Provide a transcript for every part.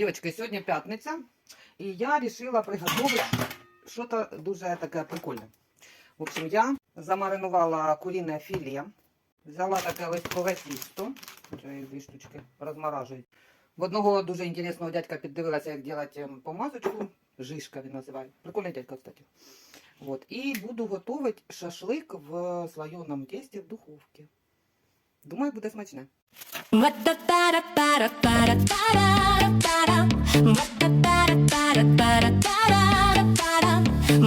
Дівчатки, сьогодні п'ятниця, і я вирішила приготувати щось дуже таке прикольне. В общем, я замаринувала курине філе, взяла таке листкове тісто, вже їх дві штучки розморажують. В одного дуже інтересного дядька піддивилася, як ем, помазочку. Жишка він називає. Прикольний дядька, кстати. Вот. І буду готувати шашлик в слоєному тесті в духовці. Думаю, буде смачне. Життя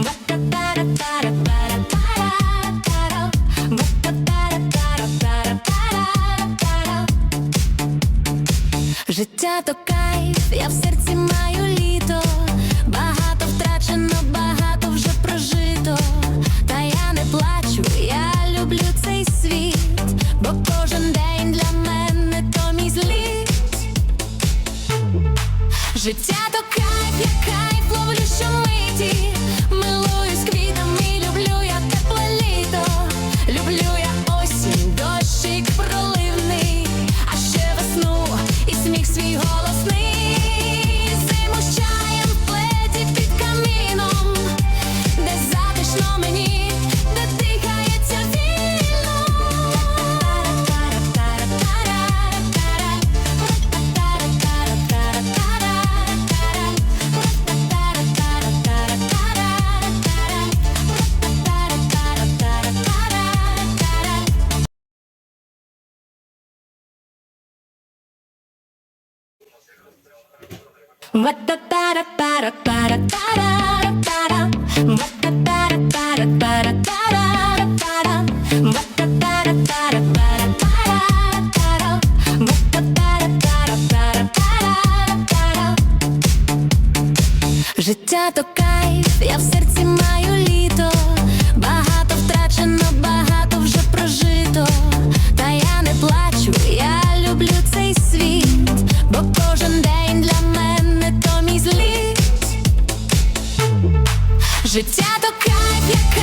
то кайф, я в серці маю літо, багато втрачено, багато вже прожито. Та я не плачу, я люблю цей світ, бо кожен день для мене то мій зліт. Життя то кайф, я в серці маю Життя то кайф, я кайф ловлю щомиті,